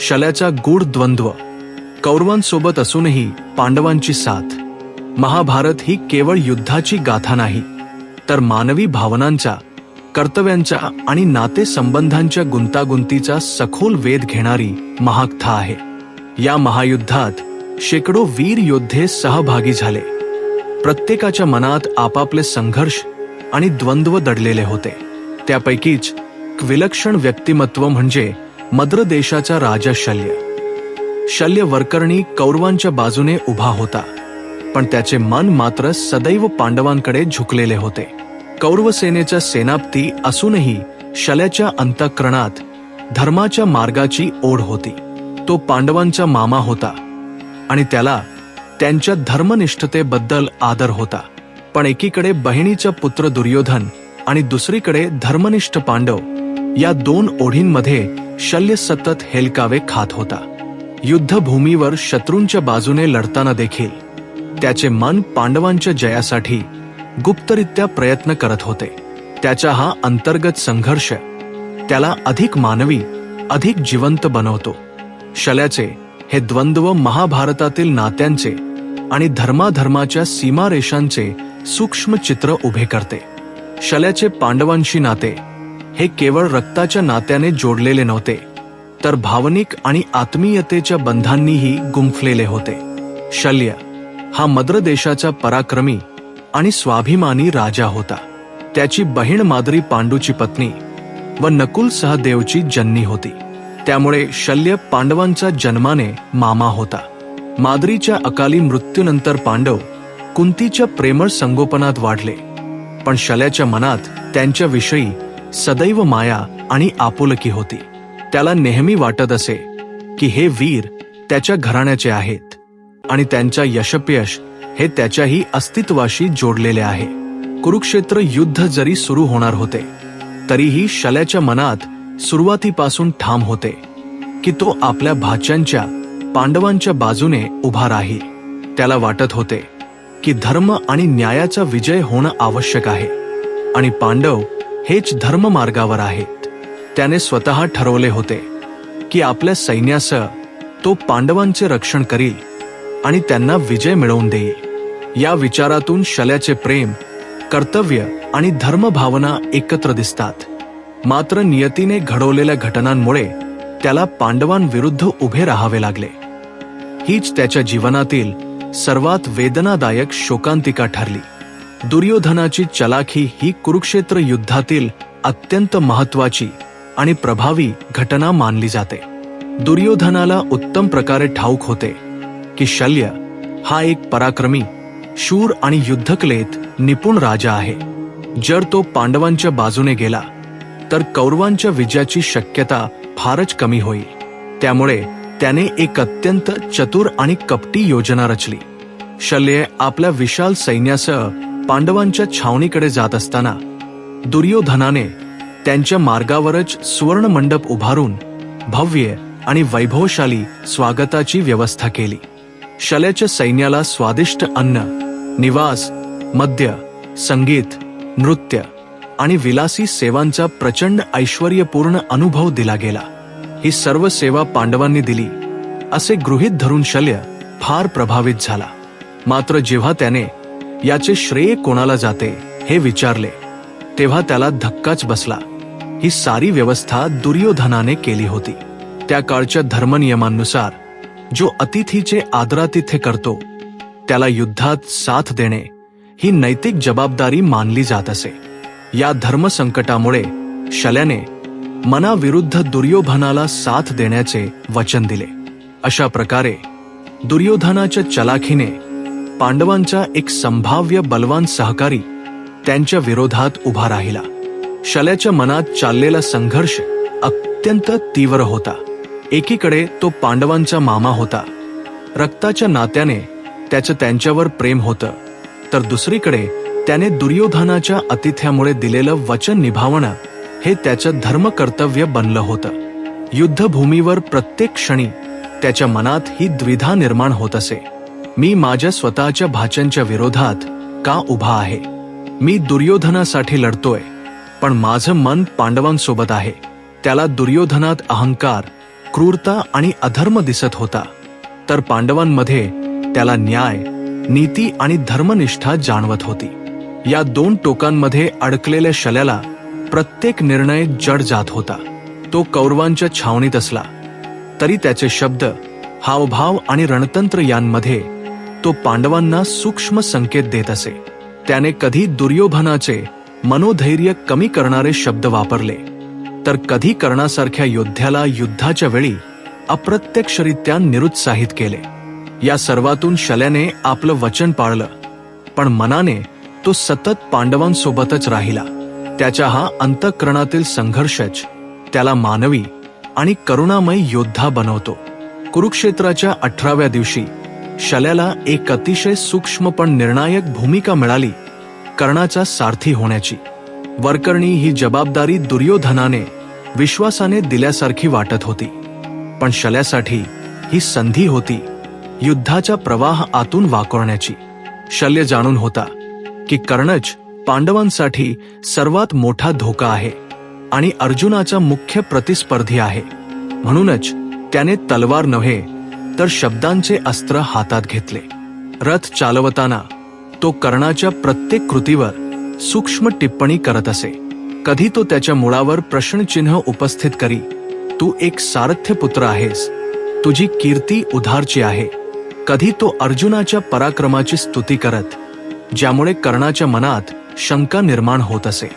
शल्याचा गूढ द्वंद्व कौरवांसोबत असूनही पांडवांची साथ. महाभारत ही केवळ युद्धाची गाथा नाही तर मानवी भावनांचा कर्तव्यांच्या आणि नातेसंबंधांच्या गुंतागुंतीचा सखोल वेध घेणारी महाकथा आहे. या महायुद्धात शेकडो वीर योद्धे सहभागी झाले. प्रत्येकाच्या मनात आपापले संघर्ष आणि द्वंद्व दडलेले होते. त्यापैकीच विलक्षण व्यक्तिमत्व म्हणजे मद्र देशाचा राजा शल्य. शल्य वरकरणी कौरवांच्या बाजूने उभा होता पण त्याचे मन मात्र सदैव पांडवांकडे झुकलेले होते. कौरवसेनेचा सेनापती असूनही शल्याच्या अंतःकरणात धर्माच्या मार्गाची ओढ होती. तो पांडवांचा मामा होता आणि त्याला त्यांच्या धर्मनिष्ठतेबद्दल आदर होता. पण एकीकडे बहिणीचा पुत्र दुर्योधन आणि दुसरीकडे धर्मनिष्ठ पांडव या दोन ओढींमध्ये शल्य सतत हेलकावे खात होता. युद्धभूमीवर शत्रूंच्या बाजूने लढताना देखील त्याचे मन पांडवांच्या जयासाठी गुप्तरित्या प्रयत्न करत होते. त्याचा हा अंतर्गत संघर्ष त्याला अधिक मानवी अधिक जिवंत बनवतो. शल्याचे हे द्वंद्व महाभारतातील नात्यांचे आणि धर्माधर्माच्या सीमारेषांचे सूक्ष्म चित्र उभे करते. शल्याचे पांडवांशी नाते हे केवळ रक्ताच्या नात्याने जोडलेले नव्हते तर भावनिक आणि आत्मीयतेच्या बंधांनीही गुंफलेले होते. शल्य हा मद्र देशाचा पराक्रमी आणि स्वाभिमानी राजा होता. त्याची बहीण माद्री पांडूची पत्नी व नकुल सहदेवची जन्नी होती. त्यामुळे शल्य पांडवांचा जन्माने मामा होता. माद्रीच्या अकाली मृत्यूनंतर पांडव कुंतीच्या प्रेमळ संगोपनात वाढले. पण शल्याच्या मनात त्यांच्याविषयी सदैव माया आणि आपुलकी होती. त्याला नेहमी वाटत असे की हे वीर त्याच्या घराण्याचे आहेत आणि त्यांच्या यशपयश हे त्याच्याही अस्तित्वाशी जोडलेले आहे. कुरुक्षेत्र युद्ध जरी सुरू होणार होते तरीही शल्याच्या मनात सुरुवातीपासून ठाम होते की तो आपल्या भाच्यांच्या पांडवांच्या बाजूने उभा राहील त्याला वाटत होते की धर्म आणि न्यायाचा विजय होणं आवश्यक आहे. आणि पांडव हेच धर्म मार्गावर आहेत. त्याने स्वतः ठरवले होते की आपल्या सैन्यासह तो पांडवांचे रक्षण करील आणि त्यांना विजय मिळवून देईल. या विचारातून शल्याचे प्रेम कर्तव्य आणि धर्मभावना एकत्र दिसतात. मात्र नियतीने घडवलेल्या घटनांमुळे त्याला पांडवांविरुद्ध उभे राहावे लागले. हीच त्याच्या जीवनातील सर्वात वेदनादायक शोकांतिका ठरली. दुर्योधनाची चलाखी ही कुरुक्षेत्र युद्धातील अत्यंत महत्वाची आणि प्रभावी घटना मानली जाते. दुर्योधनाला उत्तम प्रकारे ठाऊक होते की शल्य हा एक पराक्रमी शूर आणि युद्धकलेत निपुण राजा आहे. जर तो पांडवांच्या बाजूने गेला तर कौरवांच्या विजयाची शक्यता फारच कमी होईल. त्यामुळे त्याने एक अत्यंत चतुर आणि कपटी योजना रचली. शल्य आपल्या विशाल सैन्यासह पांडवांच्या छावणीकडे जात असताना दुर्योधनाने त्यांच्या मार्गावरच सुवर्ण मंडप उभारून भव्य आणि वैभवशाली स्वागताची व्यवस्था केली. शल्याच्या सैन्याला स्वादिष्ट अन्न निवास मद्य संगीत नृत्य आणि विलासी सेवांचा प्रचंड ऐश्वर्यपूर्ण अनुभव दिला गेला. ही सर्व सेवा पांडवांनी दिली असे गृहीत धरून शल्य फार प्रभावित झाला. मात्र जेव्हा त्याने याचे श्रेय कोणाला जाते हे विचारले. तेव्हा त्याला धक्काच बसला. ही सारी व्यवस्था दुर्योधनाने केली होती. त्या काळच्या धर्मनियमांनुसार जो अतिथीचे आदरातिथ्य करतो त्याला युद्धात साथ देणे ही नैतिक जबाबदारी मानली जात असे. या धर्मसंकटामुळे शल्याने मनाविरुद्ध दुर्योधनाला साथ देण्याचे वचन दिले. अशा प्रकारे दुर्योधनाच्या चलाखीने पांडवांचा एक संभाव्य बलवान सहकारी त्यांच्या विरोधात उभा राहिला. शल्याच्या मनात चाललेला संघर्ष अत्यंत तीव्र होता. एकीकडे तो पांडवांचा मामा होता. रक्ताच्या नात्याने त्याचं त्यांच्यावर प्रेम होतं. तर दुसरीकडे त्याने दुर्योधनाच्या अतिथ्यामुळे दिलेलं वचन निभावणं हे त्याचं धर्मकर्तव्य बनलं होतं. युद्धभूमीवर प्रत्येक क्षणी त्याच्या मनात ही द्विधा निर्माण होत असे. मी माझ्या स्वतःच्या भाच्यांच्या विरोधात का उभा आहे? मी दुर्योधनासाठी लढतोय पण माझं मन पांडवांसोबत आहे. त्याला दुर्योधनात अहंकार क्रूरता आणि अधर्म दिसत होता. तर पांडवांमध्ये त्याला न्याय नीती आणि धर्मनिष्ठा जाणवत होती. या दोन टोकांमध्ये अडकलेल्या शल्याला प्रत्येक निर्णय जड जात होता. तो कौरवांच्या छावणीत असला तरी त्याचे शब्द हावभाव आणि रणतंत्र यांमध्ये तो पांडवांना सूक्ष्म संकेत देत असे. त्याने कधी दुर्योधनाचे मनोधैर्य कमी करणारे शब्द वापरले. तर कधी कर्णासारख्या योद्ध्याला युद्धाच्या वेळी अप्रत्यक्षरित्या निरुत्साहित केले. या सर्वातून शल्याने आपलं वचन पाळलं. पण मनाने तो सतत पांडवांसोबतच राहिला. त्याच्या हा अंतःकरणातील संघर्षच त्याला मानवी आणि करुणामय योद्धा बनवतो. कुरुक्षेत्राच्या अठराव्या दिवशी शल्याला एक अतिशय सूक्ष्म पण निर्णायक भूमिका मिळाली कर्णाचा सारथी होण्याची. वरकर्णी ही जबाबदारी दुर्योधनाने विश्वासाने दिल्यासारखी वाटत होती. पण शल्यासाठी ही संधी होती युद्धाचा प्रवाह आतून वाकवण्याची. शल्य जाणून होता की कर्णच पांडवांसाठी सर्वात मोठा धोका आहे आणि अर्जुनाचा मुख्य प्रतिस्पर्धी आहे. म्हणूनच त्याने तलवार नव्हे तर शब्दांचे अस्त्र हातात घेतले. रथ चालवताना तो कर्णाच्या प्रत्येक कृतीवर सूक्ष्म टिप्पणी करत असे. कधी तो त्याच्या मुळावर प्रश्नचिन्ह उपस्थित करी तू एक सारथ्य पुत्र आहेस. तुझी कीर्ती उधारची आहे. कधी तो अर्जुनाच्या पराक्रमाची स्तुती करत ज्यामुळे कर्णाच्या मनात शंका निर्माण होत असे.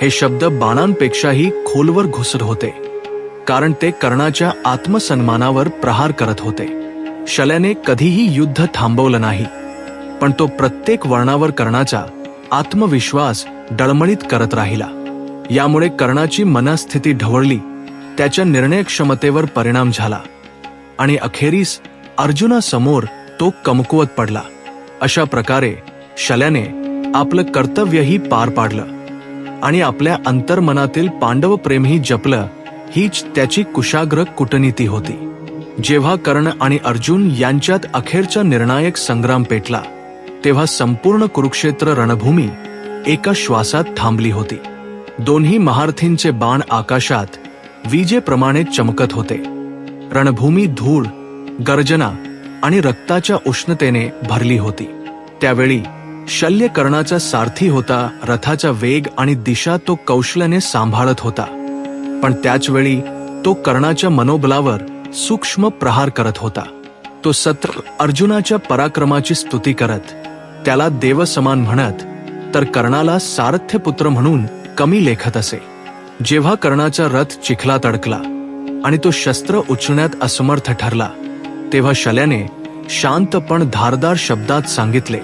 हे शब्द बाणांपेक्षाही खोलवर घुसत होते कारण ते कर्णाच्या आत्मसन्मानावर प्रहार करत होते. शल्याने कधीही युद्ध थांबवलं नाही पण तो प्रत्येक वर्णावर कर्णाचा आत्मविश्वास डळमळीत करत राहिला. यामुळे कर्णाची मनस्थिती ढवळली त्याच्या निर्णय क्षमतेवर परिणाम झाला आणि अखेरीस अर्जुनासमोर तो कमकुवत पडला. अशा प्रकारे शल्याने आपलं कर्तव्यही पार पाडलं आणि आपल्या अंतर्मनातील पांडव प्रेमही जपलं हीच त्याची कुशाग्र कूटनीती होती. जेव्हा कर्ण आणि अर्जुन यांच्यात अखेरचा निर्णायक संग्राम पेटला तेव्हा संपूर्ण कुरुक्षेत्र रणभूमी एका श्वासात थांबली होती. दोन्ही महारथींचे बाण आकाशात विजेप्रमाणे चमकत होते. रणभूमी धूळ गर्जना आणि रक्ताच्या उष्णतेने भरली होती. त्यावेळी शल्य कर्णाचा सारथी होता रथाचा वेग आणि दिशा तो कौशल्याने सांभाळत होता. पण त्याचवेळी तो कर्णाच्या मनोबलावर सूक्ष्म प्रहार करत होता. तो सत्र अर्जुनाच्या पराक्रमाची स्तुती करत त्याला देवसमान म्हणत तर कर्णाला सारथ्यपुत्र म्हणून कमी लेखत असे. जेव्हा कर्णाचा रथ चिखलात अडकला आणि तो शस्त्र उचलण्यात असमर्थ ठरला तेव्हा शल्याने शांत पण धारदार शब्दात सांगितले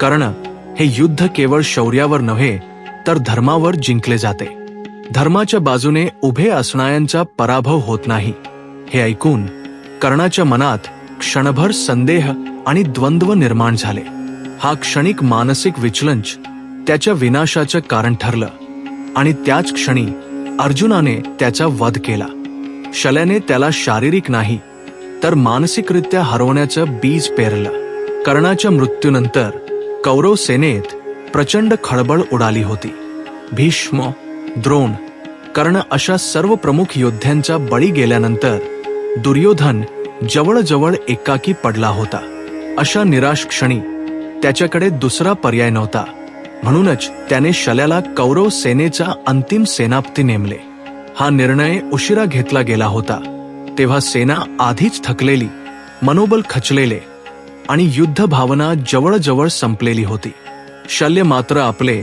कर्ण हे युद्ध केवळ शौर्यावर नव्हे तर धर्मावर जिंकले जाते. धर्माच्या बाजूने उभे असणाऱ्यांचा पराभव होत नाही. हे ऐकून कर्णाच्या मनात क्षणभर संदेह आणि द्वंद्व निर्माण झाले. हा क्षणिक मानसिक विचलंच त्याच्या विनाशाचं कारण ठरलं आणि त्याच क्षणी अर्जुनाने त्याचा वध केला. शल्याने त्याला शारीरिक नाही तर मानसिकरित्या हरवण्याचं बीज पेरलं. कर्णाच्या मृत्यूनंतर कौरव सेनेत प्रचंड खळबळ उडाली होती. भीष्म द्रोण कर्ण अशा सर्व प्रमुख योद्ध्यांचा बळी गेल्यानंतर दुर्योधन जवळजवळ एकाकी पडला होता. अशा निराश क्षणी त्याच्याकडे दुसरा पर्याय नव्हता. म्हणूनच त्याने शल्याला कौरव सेनेचा अंतिम सेनापती नेमले. हा निर्णय उशिरा घेतला गेला होता. तेव्हा सेना आधीच थकलेली मनोबल खचलेले आणि युद्ध भावना जवळजवळ संपलेली होती. शल्य मात्र आपले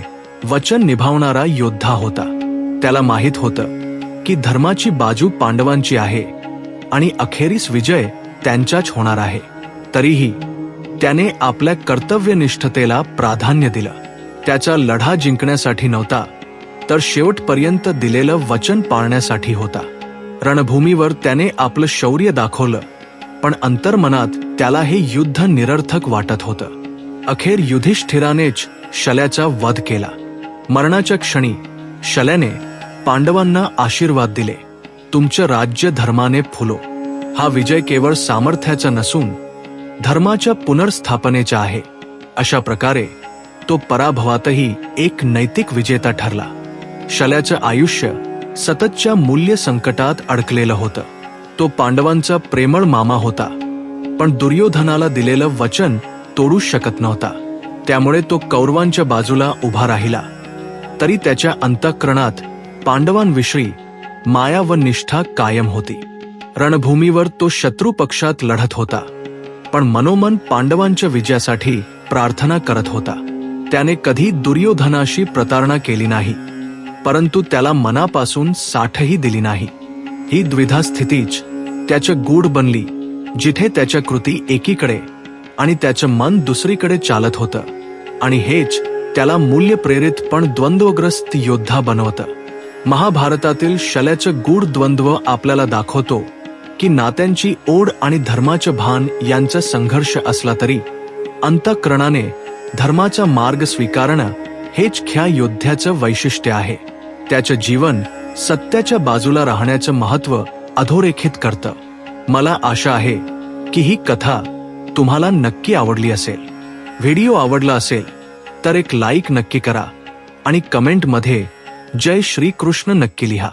वचन निभावणारा योद्धा होता. त्याला माहीत होतं की धर्माची बाजू पांडवांची आहे. आणि अखेरीस विजय त्यांच्याच होणार आहे. तरीही त्याने आपल्या कर्तव्यनिष्ठतेला प्राधान्य दिलं. त्याचा लढा जिंकण्यासाठी नव्हता तर शेवटपर्यंत दिलेलं वचन पाळण्यासाठी होता. रणभूमीवर त्याने आपलं शौर्य दाखवलं पण अंतर्मनात त्याला हे युद्ध निरर्थक वाटत होतं. अखेर युधिष्ठिरानेच शल्याचा वध केला. मरणाच्या क्षणी शल्याने पांडवांना आशीर्वाद दिले. तुमचं राज्य धर्माने फुलो. हा विजय केवळ सामर्थ्याचा नसून धर्माच्या पुनर्स्थापनेचा आहे. अशा प्रकारे तो पराभवातही एक नैतिक विजेता ठरला. शल्याचं आयुष्य सततच्या मूल्य संकटात अडकलेलं होतं. तो पांडवांचा प्रेमळ मामा होता. पण दुर्योधनाला दिलेलं वचन तोडूच शकत नव्हता. त्यामुळे तो कौरवांच्या बाजूला उभा राहिला. तरी त्याच्या अंतःकरणात पांडवांविषयी माया व निष्ठा कायम होती. रणभूमीवर तो शत्रू पक्षात लढत होता. पण मनोमन पांडवांच्या विजयासाठी प्रार्थना करत होता. त्याने कधी दुर्योधनाशी प्रतारणा केली नाही. परंतु त्याला मनापासून साठही दिली नाही. ही द्विधा स्थितीच त्याचं गूढ बनली जिथे त्याच्या कृती एकीकडे आणि त्याचं मन दुसरीकडे चालत होतं. आणि हेच त्याला मूल्य प्रेरित पण द्वंद्वग्रस्त योद्धा बनवतं. महाभारतातील शल्याचं गूढ द्वंद्व आपल्याला दाखवतो की नात्यांची ओढ आणि धर्माचं भान यांचा संघर्ष असला तरी अंतःकरणाने धर्माचा मार्ग स्वीकारणं हेच ख्या योद्ध्याचं वैशिष्ट्य आहे. त्याचं जीवन सत्याच्या बाजूला राहण्याचं महत्त्व अधोरेखित करतं. मला आशा आहे की ही कथा तुम्हाला नक्की आवडली असेल. व्हिडिओ आवडला असेल तर एक लाईक नक्की करा आणि कमेंटमध्ये जय श्री कृष्ण नक्की लिहा.